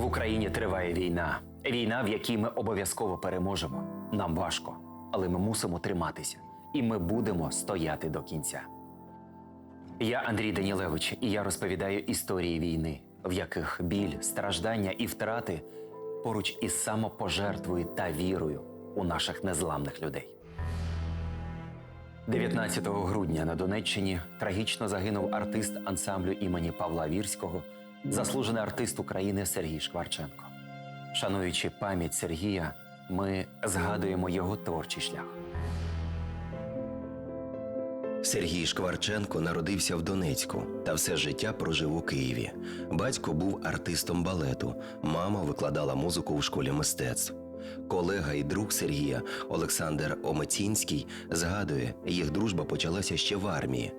В Україні триває війна. Війна, в якій ми обов'язково переможемо. Нам важко, але ми мусимо триматися, і ми будемо стояти до кінця. Я Андрій Данілевич, і я розповідаю історії війни, в яких біль, страждання і втрати поруч із самопожертвою та вірою у наших незламних людей. 19 грудня на Донеччині трагічно загинув артист ансамблю імені Павла Вірського, заслужений артист України Сергій Шкварченко. Шануючи пам'ять Сергія, ми згадуємо його творчий шлях. Сергій Шкварченко народився в Донецьку та все життя прожив у Києві. Батько був артистом балету, мама викладала музику у школі мистецтв. Колега і друг Сергія Олександр Омецінський згадує, їх дружба почалася ще в армії.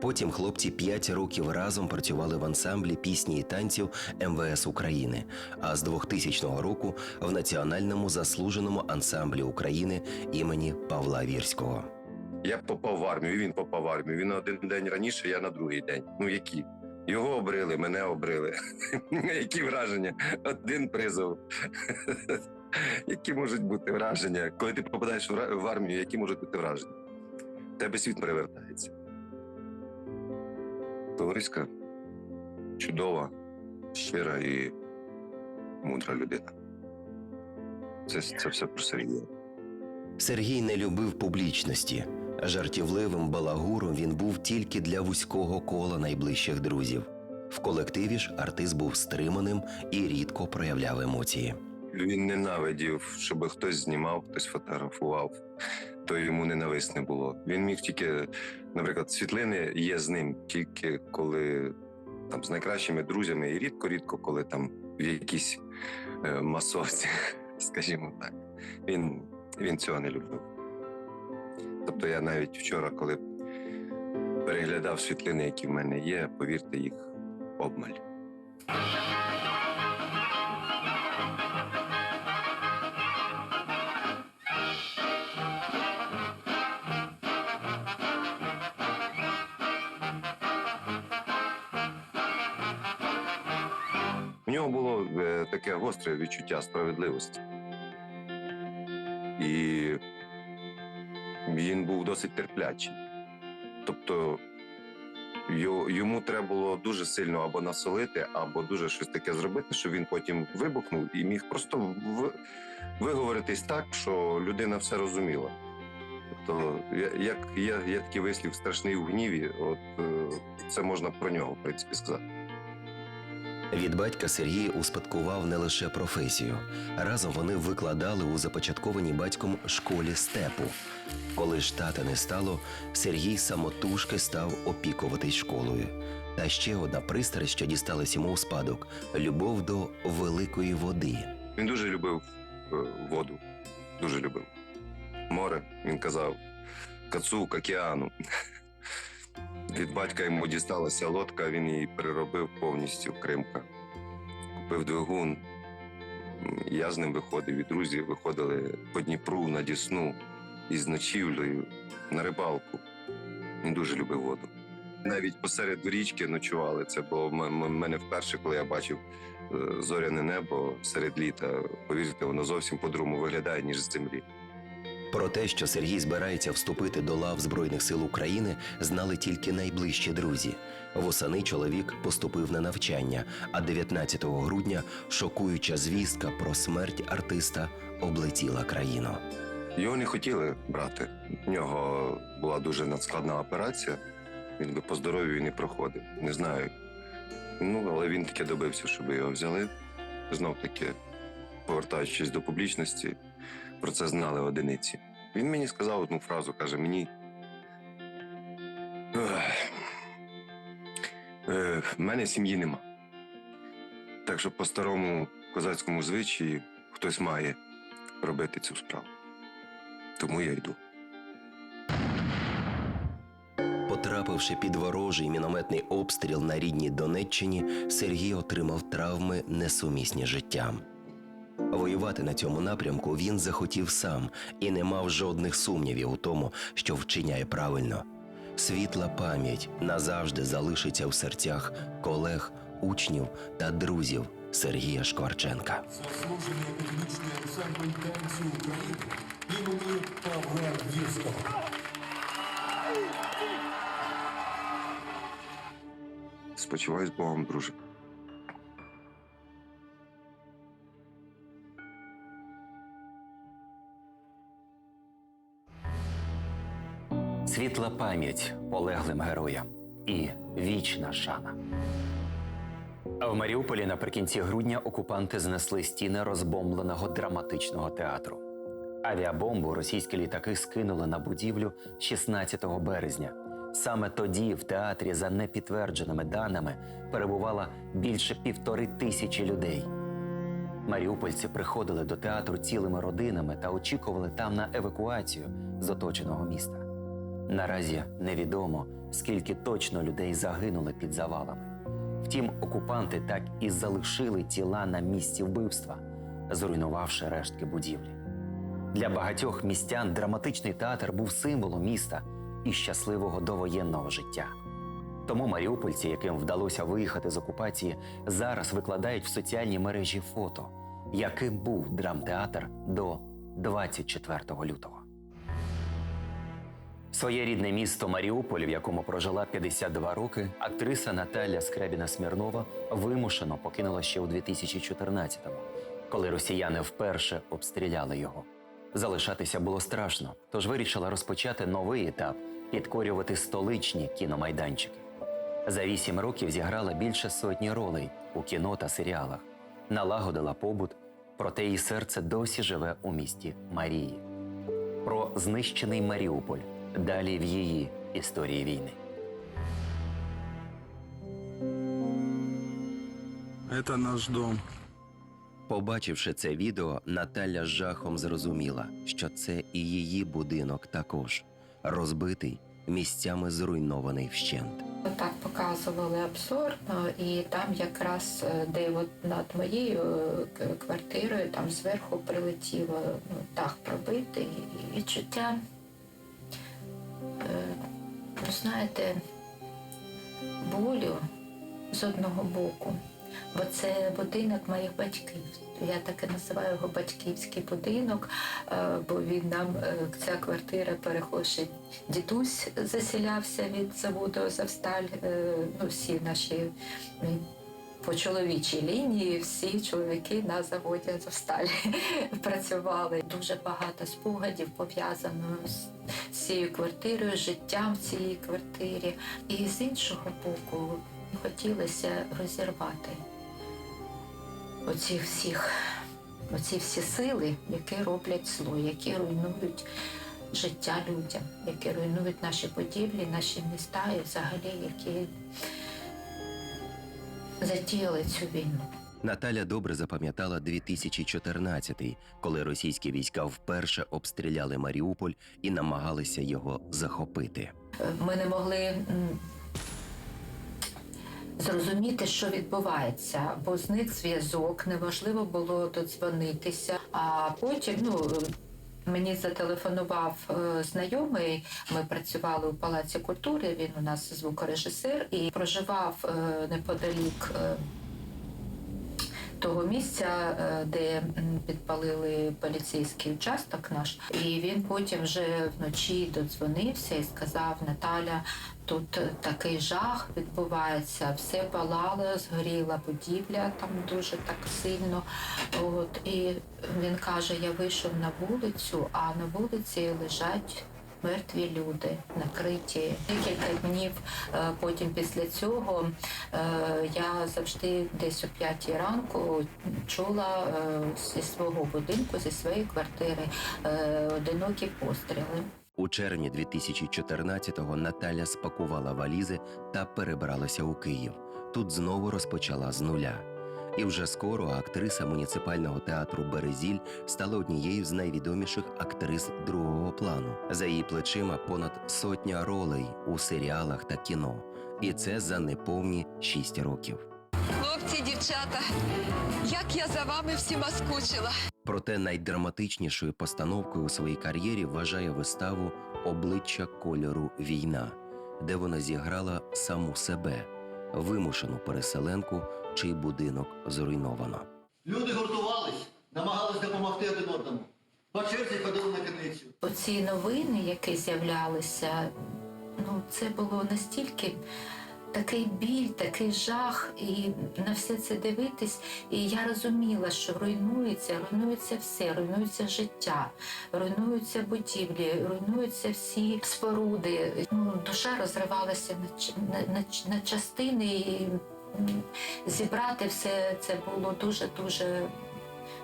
Потім хлопці п'ять років разом працювали в ансамблі пісні і танців МВС України, а з 2000 року в національному заслуженому ансамблі України імені Павла Вірського. Я попав в армію, він попав в армію. Він на один день раніше, я на другий день. Ну які? Його обрили, мене обрили. які враження? Один призов. які можуть бути враження? Коли ти попадаєш в армію, які можуть бути враження? Тебе світ перевертається. Товариська, чудова, щира і мудра людина. Це, це все про Сергія. Сергій не любив публічності. Жартівливим балагуром він був тільки для вузького кола найближчих друзів. В колективі ж артист був стриманим і рідко проявляв емоції. Він ненавидів, щоб хтось знімав, хтось фотографував, то йому ненависне було. Він міг тільки, наприклад, світлини є з ним тільки коли там з найкращими друзями, і рідко-рідко, коли там в якійсь е, масовці, скажімо так. Він, він цього не любив. Тобто я навіть вчора, коли переглядав світлини, які в мене є, повірте, їх обмаль. У нього було е, таке гостре відчуття справедливості. І він був досить терплячий. Тобто йому треба було дуже сильно або насолити, або дуже щось таке зробити, щоб він потім вибухнув і міг просто виговоритись так, що людина все розуміла. Тобто, як є, такий вислів страшний у гніві, от е, це можна про нього, в принципі, сказати. Від батька Сергій успадкував не лише професію. Разом вони викладали у започаткованій батьком школі степу. Коли ж тата не стало, Сергій самотужки став опікуватись школою. Та ще одна пристрасть, що дісталась йому у спадок любов до великої води. Він дуже любив е, воду, дуже любив. Море, він казав, кацук, океану. Від батька йому дісталася лодка, він її переробив повністю Кримка. Купив двигун. Я з ним виходив, і друзі виходили по Дніпру на Дісну із ночівлею на рибалку. Він дуже любив воду. Навіть посеред річки ночували. Це було в мене вперше, коли я бачив е, зоряне небо серед літа. Повірте, воно зовсім по-другому виглядає, ніж з землі. Про те, що Сергій збирається вступити до лав Збройних сил України, знали тільки найближчі друзі. Восени чоловік поступив на навчання, а 19 грудня шокуюча звістка про смерть артиста облетіла країну. Його не хотіли брати. У нього була дуже надскладна операція. Він би по здоров'ю не проходив. Не знаю. Ну, але він таки добився, щоб його взяли. Знов таки, повертаючись до публічності, про це знали одиниці. Він мені сказав одну фразу, каже: мені. В мене сім'ї нема. Так що по старому козацькому звичаї хтось має робити цю справу. Тому я йду. Потрапивши під ворожий мінометний обстріл на рідній Донеччині, Сергій отримав травми несумісні життям. Воювати на цьому напрямку він захотів сам і не мав жодних сумнівів у тому, що вчиняє правильно. Світла пам'ять назавжди залишиться в серцях колег, учнів та друзів Сергія Шкварченка. Заслужений академічний ансамбль танцю України імені Павла Вірського. Спочивай з Богом, друже. Світла пам'ять полеглим героям і вічна шана. А в Маріуполі наприкінці грудня окупанти знесли стіни розбомбленого драматичного театру. Авіабомбу російські літаки скинули на будівлю 16 березня. Саме тоді в театрі, за непідтвердженими даними, перебувало більше півтори тисячі людей. Маріупольці приходили до театру цілими родинами та очікували там на евакуацію з оточеного міста. Наразі невідомо, скільки точно людей загинули під завалами. Втім, окупанти так і залишили тіла на місці вбивства, зруйнувавши рештки будівлі. Для багатьох містян драматичний театр був символом міста і щасливого довоєнного життя. Тому маріупольці, яким вдалося виїхати з окупації, зараз викладають в соціальній мережі фото, яким був драмтеатр до 24 лютого. Своє рідне місто Маріуполь, в якому прожила 52 роки, актриса Наталя Скребіна Смірнова вимушено покинула ще у 2014-му, коли росіяни вперше обстріляли його. Залишатися було страшно, тож вирішила розпочати новий етап підкорювати столичні кіномайданчики. За вісім років зіграла більше сотні ролей у кіно та серіалах, налагодила побут, проте її серце досі живе у місті Марії. Про знищений Маріуполь далі в її історії війни. Это наш дом. Побачивши це відео, Наталя з жахом зрозуміла, що це і її будинок також розбитий, місцями зруйнований вщент. Так показували обзорно, і там якраз е, де от над моєю е, квартирою, там зверху прилетіло ну, дах пробитий, і відчуття, знаєте, болю з одного боку. Бо це будинок моїх батьків. Я так і називаю його батьківський будинок, е, бо він нам е, ця квартира перехожий дідусь заселявся від заводу Азовсталь. Е, Ну, всі наші по чоловічій лінії, всі чоловіки на заводі Азовсталь працювали. Дуже багато спогадів пов'язано з цією квартирою, життям в цій квартирі. І з іншого боку, хотілося розірвати оці всіх, оці всі сили, які роблять зло, які руйнують життя людям, які руйнують наші будівлі, наші міста і взагалі які затіяли цю війну. Наталя добре запам'ятала 2014-й, коли російські війська вперше обстріляли Маріуполь і намагалися його захопити. Ми не могли зрозуміти, що відбувається, бо зник зв'язок, неможливо було додзвонитися. А потім, ну. Мені зателефонував е, знайомий. Ми працювали у палаці культури. Він у нас звукорежисер і проживав е, неподалік е, того місця, е, де підпалили поліцейський участок наш. І він потім вже вночі додзвонився і сказав: Наталя, тут такий жах відбувається, все палало, згоріла будівля там дуже так сильно. От і він каже: я вийшов на вулицю, а на вулиці лежать. Мертві люди накриті декілька днів. е, Потім після цього е, я завжди десь о п'ятій ранку чула е, зі свого будинку, зі своєї квартири одинокі постріли. У червні 2014-го Наталя спакувала валізи та перебралася у Київ. Тут знову розпочала з нуля. І вже скоро актриса муніципального театру Березіль стала однією з найвідоміших актрис другого плану. За її плечима понад сотня ролей у серіалах та кіно. І це за неповні шість років. Хлопці, дівчата, як я за вами всіма скучила. Проте найдраматичнішою постановкою у своїй кар'єрі вважає виставу Обличчя кольору війна, де вона зіграла саму себе, вимушену переселенку чий будинок зруйновано. Люди гуртувались, намагались допомогти один одному. По черзі ходили на криницю. Оці новини, які з'являлися, ну це було настільки такий біль, такий жах, і на все це дивитись. І я розуміла, що руйнується, руйнується все, руйнується життя, руйнуються будівлі, руйнуються всі споруди. Ну, душа розривалася на, на, на, на частини. І зібрати все це було дуже дуже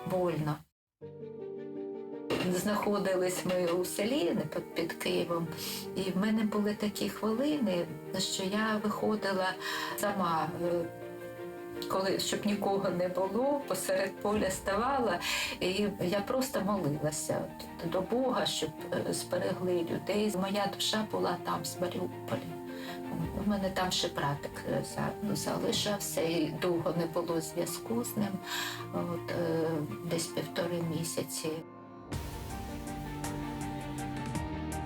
больно. Знаходились ми у селі під, Києвом, і в мене були такі хвилини, що я виходила сама, е, коли щоб нікого не було, посеред поля ставала, і я просто молилася до Бога, щоб е, зберегли людей. Моя душа була там, з Маріуполі. У мене там ще братик е, залишався, і довго не було зв'язку з ним, от, е, десь півтори місяці.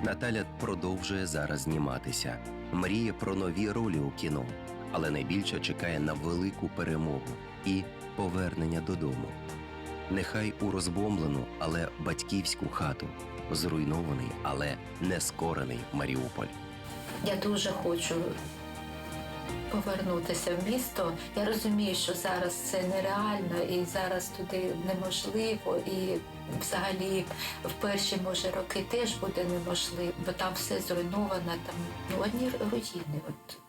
Наталя продовжує зараз зніматися, мріє про нові ролі у кіно, але найбільше чекає на велику перемогу і повернення додому. Нехай у розбомблену, але батьківську хату, зруйнований, але не скорений Маріуполь. Я дуже хочу повернутися в місто. Я розумію, що зараз це нереально і зараз туди неможливо. І взагалі в перші може роки теж буде неможливо, бо там все зруйновано, там ну, одні руїни. От.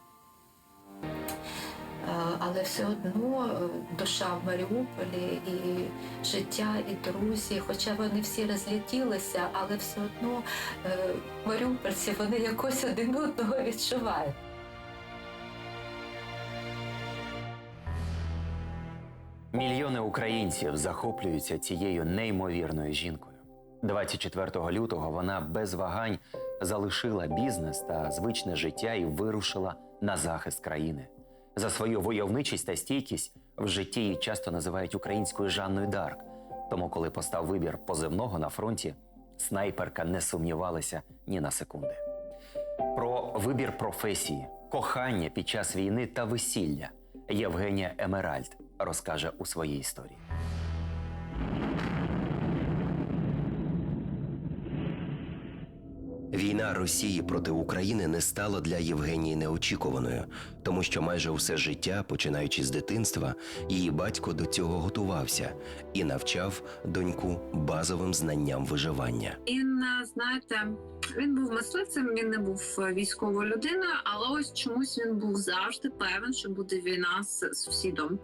Але все одно е, душа в Маріуполі і життя, і друзі, хоча вони всі розлетілися, але все одно е, маріупольці вони якось один одного відчувають. Мільйони українців захоплюються цією неймовірною жінкою. 24 лютого вона без вагань залишила бізнес та звичне життя і вирушила на захист країни. За свою войовничість та стійкість в житті її часто називають українською Жанною Дарк. Тому, коли постав вибір позивного на фронті, снайперка не сумнівалася ні на секунди. Про вибір професії, кохання під час війни та весілля Євгенія Емеральд розкаже у своїй історії. Війна Росії проти України не стала для Євгенії неочікуваною, тому що майже усе життя, починаючи з дитинства, її батько до цього готувався і навчав доньку базовим знанням виживання. Він, е, знаєте, він був мисливцем, він не був е, військовою людиною, але ось чомусь він був завжди певен, що буде війна з сусідом.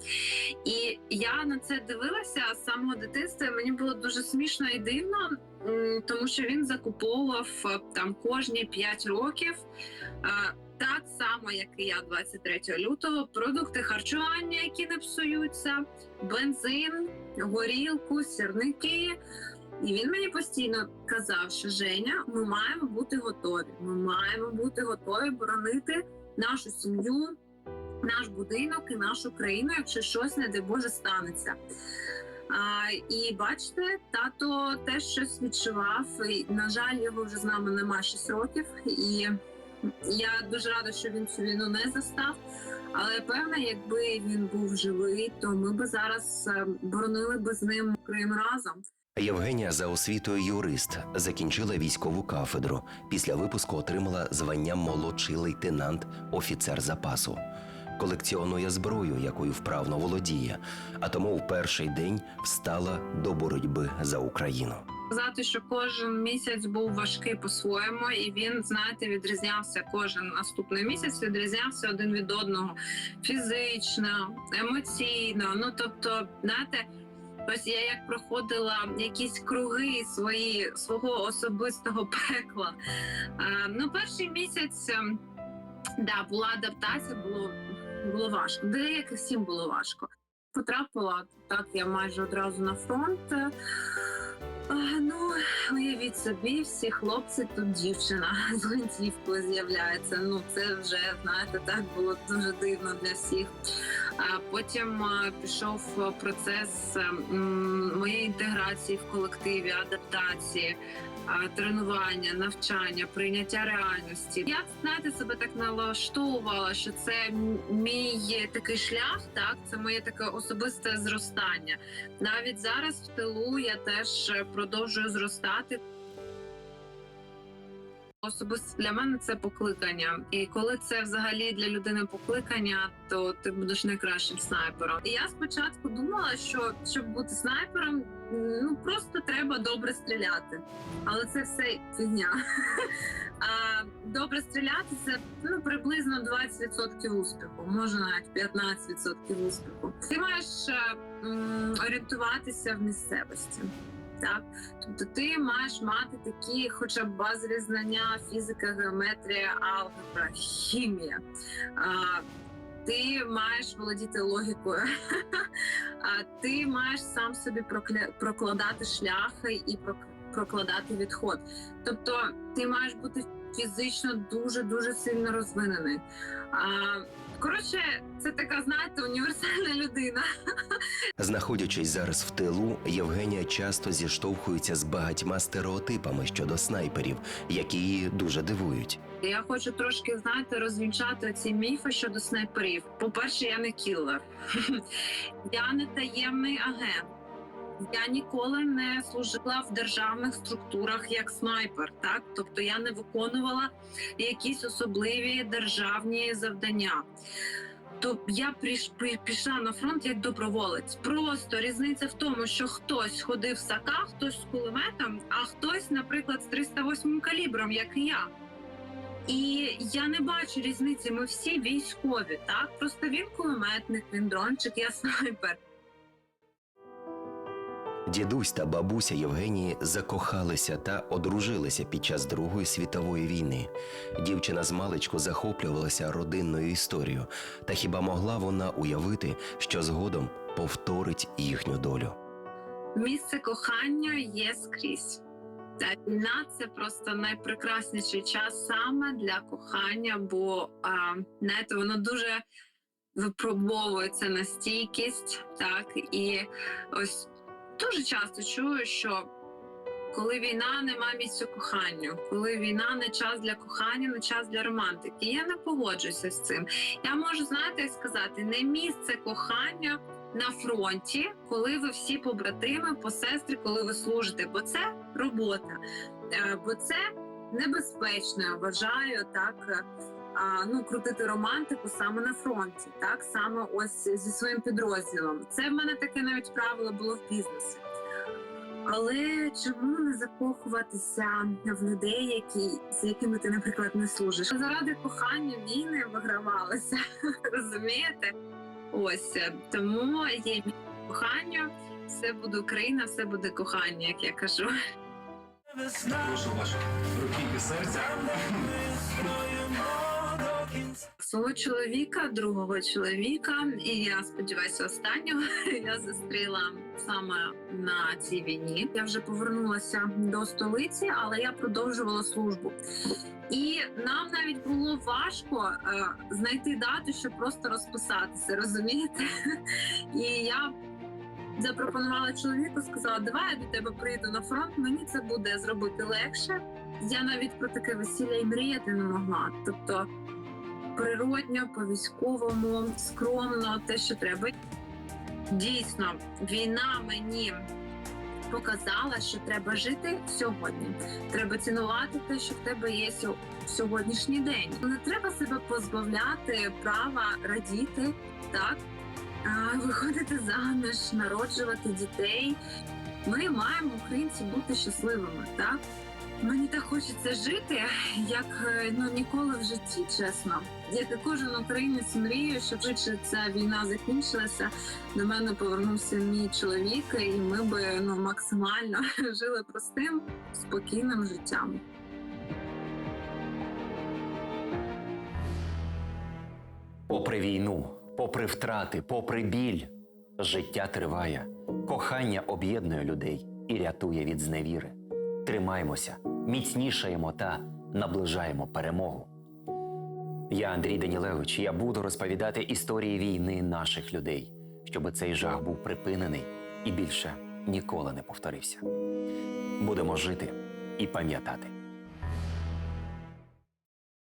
І я на це дивилася з самого дитинства. Мені було дуже смішно і дивно, тому що він закуповував е, там кожні 5 років. Так само, як і я 23 лютого, продукти харчування, які не псуються, бензин, горілку, сірники. І він мені постійно казав, що Женя, ми маємо бути готові. Ми маємо бути готові боронити нашу сім'ю, наш будинок і нашу країну, якщо щось, не дай Боже, станеться. А, і бачите, тато теж щось відчував. І, на жаль, його вже з нами нема 6 років. І я дуже рада, що він цю війну не застав. Але певно, якби він був живий, то ми би зараз е, боронили би з ним Крим разом. Євгенія за освітою юрист закінчила військову кафедру. Після випуску отримала звання молодший лейтенант, офіцер запасу. Колекціонує зброю, якою вправно володіє, а тому в перший день встала до боротьби за Україну. сказати, що кожен місяць був важкий по-своєму, і він, знаєте, відрізнявся кожен наступний місяць, відрізнявся один від одного фізично, емоційно. Ну тобто, знаєте. Ось я як проходила якісь круги свої свого особистого пекла. Е, ну, перший місяць ем, да, була адаптація, було, було важко. Деяких всім було важко. Потрапила так, я майже одразу на фронт. Ну, уявіть собі, всі хлопці тут дівчина з гвинтівкою з'являється. Ну, це вже знаєте, так було дуже дивно для всіх. А потім пішов процес моєї інтеграції в колективі, адаптації. Тренування, навчання, прийняття реальності. Я знаєте себе так налаштовувала, що це мій такий шлях, так це моє таке особисте зростання. Навіть зараз в тилу я теж е, продовжую зростати. Особисто для мене це покликання. І коли це взагалі для людини покликання, то ти будеш найкращим снайпером. І я спочатку думала, що щоб бути снайпером, ну просто треба добре стріляти. Але це все фігня. А добре стріляти це ну приблизно 20% успіху, може навіть 15% успіху. Ти маєш е, м, орієнтуватися в місцевості. Так, тобто ти маєш мати такі, хоча б базові знання, фізика, геометрія, алгебра, хімія. А, ти маєш володіти логікою, а ти маєш сам собі прокладати шляхи і прокладати відход. Тобто ти маєш бути фізично дуже дуже сильно розвинений. А, коротше, це така, знаєте, універсальна людина. Знаходячись зараз в тилу, Євгенія часто зіштовхується з багатьма стереотипами щодо снайперів, які її дуже дивують. Я хочу трошки знаєте розвінчати ці міфи щодо снайперів. По-перше, я не кілер, я не таємний агент. Я ніколи не служила в державних структурах як снайпер, так тобто я не виконувала якісь особливі державні завдання. То я пішла на фронт як доброволець. Просто різниця в тому, що хтось ходив в саках, хтось з кулеметом, а хтось, наприклад, з 308 калібром, як і я. І я не бачу різниці. Ми всі військові, так просто він кулеметник, він дрончик, я снайпер. Дідусь та бабуся Євгенії закохалися та одружилися під час Другої світової війни. Дівчина з маличку захоплювалася родинною історією, та хіба могла вона уявити, що згодом повторить їхню долю? Місце кохання є скрізь. Та війна це просто найпрекрасніший час саме для кохання, бо а, знаєте, воно дуже випробовується на стійкість, так і ось дуже часто чую, що коли війна нема місця коханню, коли війна не час для кохання, не час для романтики. Я не погоджуюся з цим. Я можу знаєте сказати, не місце кохання на фронті, коли ви всі побратими, посестри, коли ви служите, бо це робота, Е, бо це небезпечно. Я вважаю так. Ну, крутити романтику саме на фронті, так саме ось зі своїм підрозділом. Це в мене таке навіть правило було в бізнесі. Але чому не закохуватися в людей, які з якими ти, наприклад, не служиш? Заради кохання війни вигравалися, розумієте? Ось тому є кохання, все буде Україна, все буде кохання, як я кажу. Прошу ваші руки і серця. Свого чоловіка, другого чоловіка, і я сподіваюся, останнього я зустріла саме на цій війні. Я вже повернулася до столиці, але я продовжувала службу. І нам навіть було важко е, знайти дату, щоб просто розписатися, розумієте? І я запропонувала чоловіку, сказала: давай я до тебе прийду на фронт, мені це буде зробити легше. Я навіть про таке весілля і мріяти не могла. Тобто природньо, по-військовому, скромно, те, що треба. Дійсно, війна мені показала, що треба жити сьогодні. Треба цінувати те, що в тебе є сьогоднішній день. Не треба себе позбавляти права радіти, так виходити заміж, народжувати дітей. Ми маємо українці бути щасливими, так. Мені так хочеться жити, як е, ну ніколи в житті, чесно. Як і кожен українець мріє, щоб швидше ця війна закінчилася. До мене повернувся мій чоловік, і ми би ну максимально жили простим, спокійним життям. Попри війну, попри втрати, попри біль, життя триває. Кохання об'єднує людей і рятує від зневіри. Тримаймося, міцнішаємо та наближаємо перемогу. Я Андрій Данілевич. Я буду розповідати історії війни наших людей, щоб цей жах був припинений і більше ніколи не повторився. Будемо жити і пам'ятати.